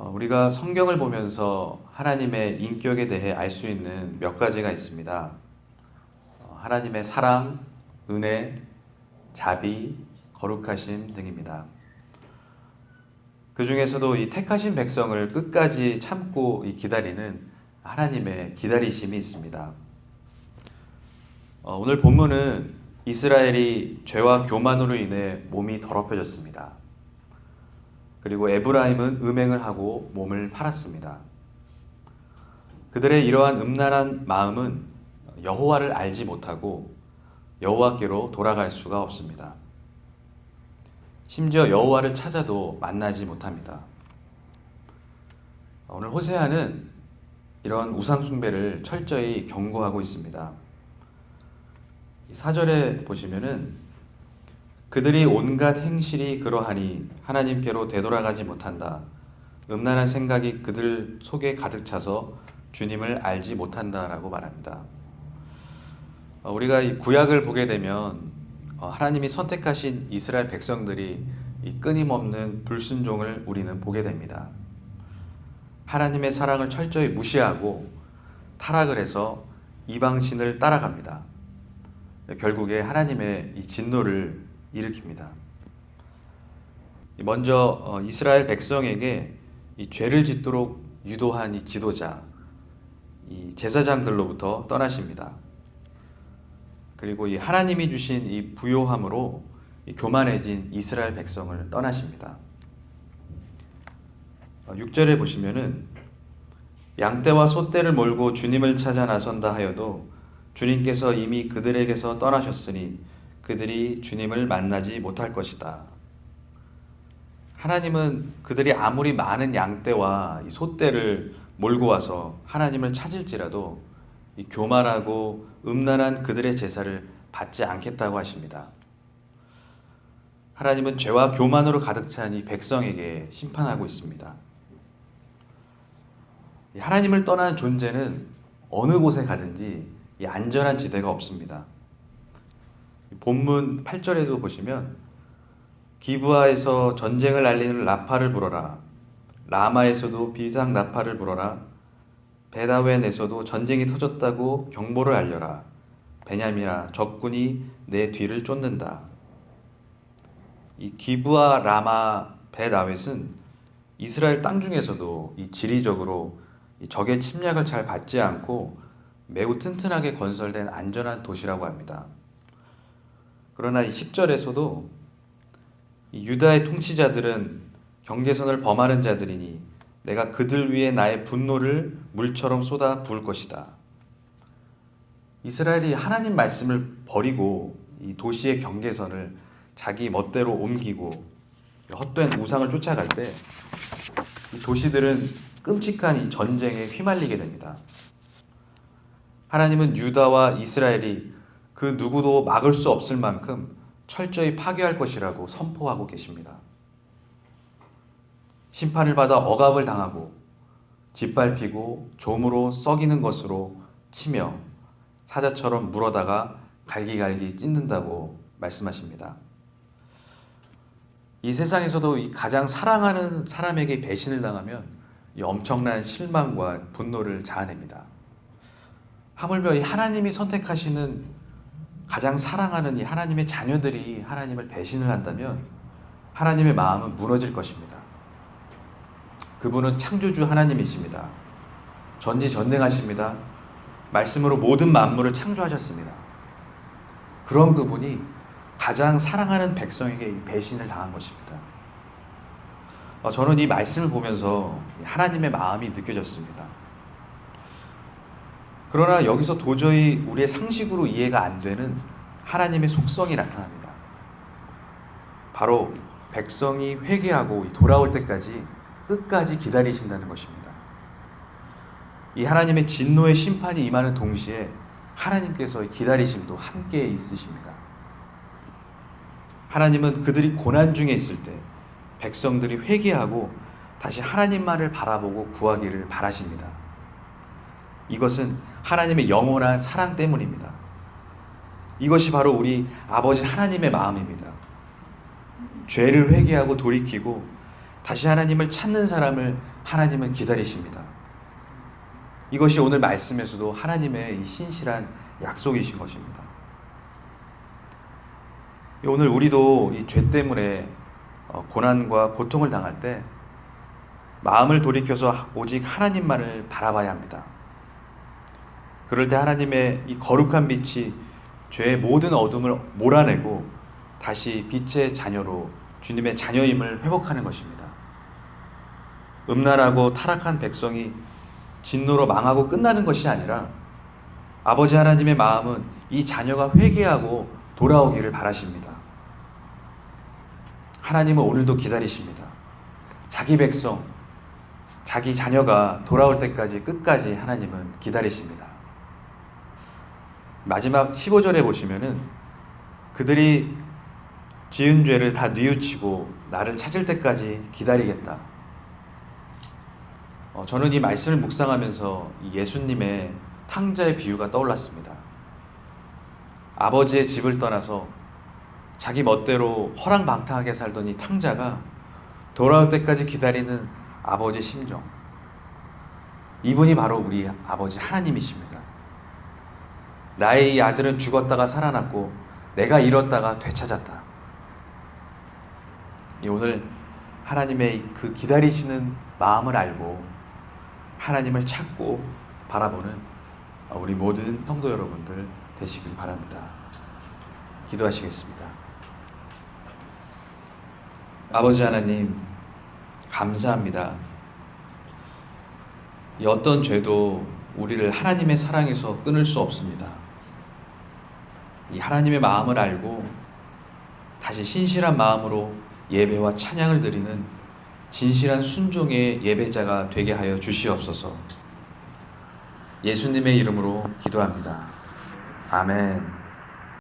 어, 우리가 성경을 보면서 하나님의 인격에 대해 알 수 있는 몇 가지가 있습니다. 어, 하나님의 사랑, 은혜, 자비, 거룩하심 등입니다. 그 중에서도 이 택하신 백성을 끝까지 참고 이 기다리는 하나님의 기다리심이 있습니다. 어, 오늘 본문은 이스라엘이 죄와 교만으로 인해 몸이 더럽혀졌습니다. 그리고 에브라임은 음행을 하고 몸을 팔았습니다. 그들의 이러한 음란한 마음은 여호와를 알지 못하고 여호와께로 돌아갈 수가 없습니다. 심지어 여호와를 찾아도 만나지 못합니다. 오늘 호세아는 이런 우상 숭배를 철저히 경고하고 있습니다. 사절에 보시면은 그들이 온갖 행실이 그러하니 하나님께로 되돌아가지 못한다. 음란한 생각이 그들 속에 가득 차서 주님을 알지 못한다라고 말합니다. 어, 우리가 이 구약을 보게 되면 어, 하나님이 선택하신 이스라엘 백성들이 이 끊임없는 불순종을 우리는 보게 됩니다. 하나님의 사랑을 철저히 무시하고 타락을 해서 이방신을 따라갑니다. 결국에 하나님의 이 진노를 일으킵니다. 먼저 어, 이스라엘 백성에게 이 죄를 짓도록 유도한 이 지도자, 이 제사장들로부터 떠나십니다. 그리고 이 하나님이 주신 이 부요함으로 이 교만해진 이스라엘 백성을 떠나십니다. 6절에 보시면은 양떼와 소떼를 몰고 주님을 찾아 나선다 하여도 주님께서 이미 그들에게서 떠나셨으니 그들이 주님을 만나지 못할 것이다. 하나님은 그들이 아무리 많은 양떼와 이 소떼를 몰고 와서 하나님을 찾을지라도 이 교만하고 음란한 그들의 제사를 받지 않겠다고 하십니다. 하나님은 죄와 교만으로 가득 찬 이 백성에게 심판하고 있습니다. 하나님을 떠난 존재는 어느 곳에 가든지 이 안전한 지대가 없습니다. 본문 8절에도 보시면 기부하에서 전쟁을 알리는 라파를 불어라. 라마에서도 비상 나파를 불어라. 베다웬에서도 전쟁이 터졌다고 경보를 알려라. 베냐미나 적군이 내 뒤를 쫓는다. 이 기부아 라마 베다웬은 이스라엘 땅 중에서도 이 지리적으로 이 적의 침략을 잘 받지 않고 매우 튼튼하게 건설된 안전한 도시라고 합니다. 그러나 이 10절에서도 이 유다의 통치자들은 경계선을 범하는 자들이니 내가 그들 위에 나의 분노를 물처럼 쏟아 부을 것이다. 이스라엘이 하나님 말씀을 버리고 이 도시의 경계선을 자기 멋대로 옮기고 헛된 우상을 쫓아갈 때 이 도시들은 끔찍한 이 전쟁에 휘말리게 됩니다. 하나님은 유다와 이스라엘이 그 누구도 막을 수 없을 만큼 철저히 파괴할 것이라고 선포하고 계십니다. 심판을 받아 억압을 당하고 짓밟히고 좀으로 썩이는 것으로 치며 사자처럼 물어다가 갈기갈기 찢는다고 말씀하십니다. 이 세상에서도 이 가장 사랑하는 사람에게 배신을 당하면 이 엄청난 실망과 분노를 자아냅니다. 하물며 이 하나님이 선택하시는 가장 사랑하는 이 하나님의 자녀들이 하나님을 배신을 한다면 하나님의 마음은 무너질 것입니다. 그분은 창조주 하나님이십니다. 전지전능하십니다. 말씀으로 모든 만물을 창조하셨습니다. 그런 그분이 가장 사랑하는 백성에게 배신을 당한 것입니다. 어, 저는 이 말씀을 보면서 하나님의 마음이 느껴졌습니다. 그러나 여기서 도저히 우리의 상식으로 이해가 안 되는 하나님의 속성이 나타납니다. 바로 백성이 회개하고 돌아올 때까지 끝까지 기다리신다는 것입니다. 이 하나님의 진노의 심판이 임하는 동시에 하나님께서 기다리심도 함께 있으십니다. 하나님은 그들이 고난 중에 있을 때 백성들이 회개하고 다시 하나님만을 바라보고 구하기를 바라십니다. 이것은 하나님의 영원한 사랑 때문입니다. 이것이 바로 우리 아버지 하나님의 마음입니다. 죄를 회개하고 돌이키고 다시 하나님을 찾는 사람을 하나님은 기다리십니다. 이것이 오늘 말씀에서도 하나님의 이 신실한 약속이신 것입니다. 오늘 우리도 이 죄 때문에 어, 고난과 고통을 당할 때 마음을 돌이켜서 오직 하나님만을 바라봐야 합니다. 그럴 때 하나님의 이 거룩한 빛이 죄의 모든 어둠을 몰아내고 다시 빛의 자녀로 주님의 자녀임을 회복하는 것입니다. 음란하고 타락한 백성이 진노로 망하고 끝나는 것이 아니라 아버지 하나님의 마음은 이 자녀가 회개하고 돌아오기를 바라십니다. 하나님은 오늘도 기다리십니다. 자기 백성, 자기 자녀가 돌아올 때까지 끝까지 하나님은 기다리십니다. 마지막 15절에 보시면은 그들이 지은 죄를 다 뉘우치고 나를 찾을 때까지 기다리겠다. 어, 저는 이 말씀을 묵상하면서 이 예수님의 탕자의 비유가 떠올랐습니다. 아버지의 집을 떠나서 자기 멋대로 허랑방탕하게 살던 이 탕자가 돌아올 때까지 기다리는 아버지 심정. 이분이 바로 우리 아버지 하나님이십니다. 나의 이 아들은 죽었다가 살아났고 내가 잃었다가 되찾았다. 이 오늘 하나님의 그 기다리시는 마음을 알고 하나님을 찾고 바라보는 우리 모든 성도 여러분들 되시길 바랍니다. 기도하시겠습니다. 아버지 하나님, 감사합니다. 이 어떤 죄도 우리를 하나님의 사랑에서 끊을 수 없습니다. 이 하나님의 마음을 알고 다시 신실한 마음으로 예배와 찬양을 드리는 진실한 순종의 예배자가 되게 하여 주시옵소서. 예수님의 이름으로 기도합니다. 아멘.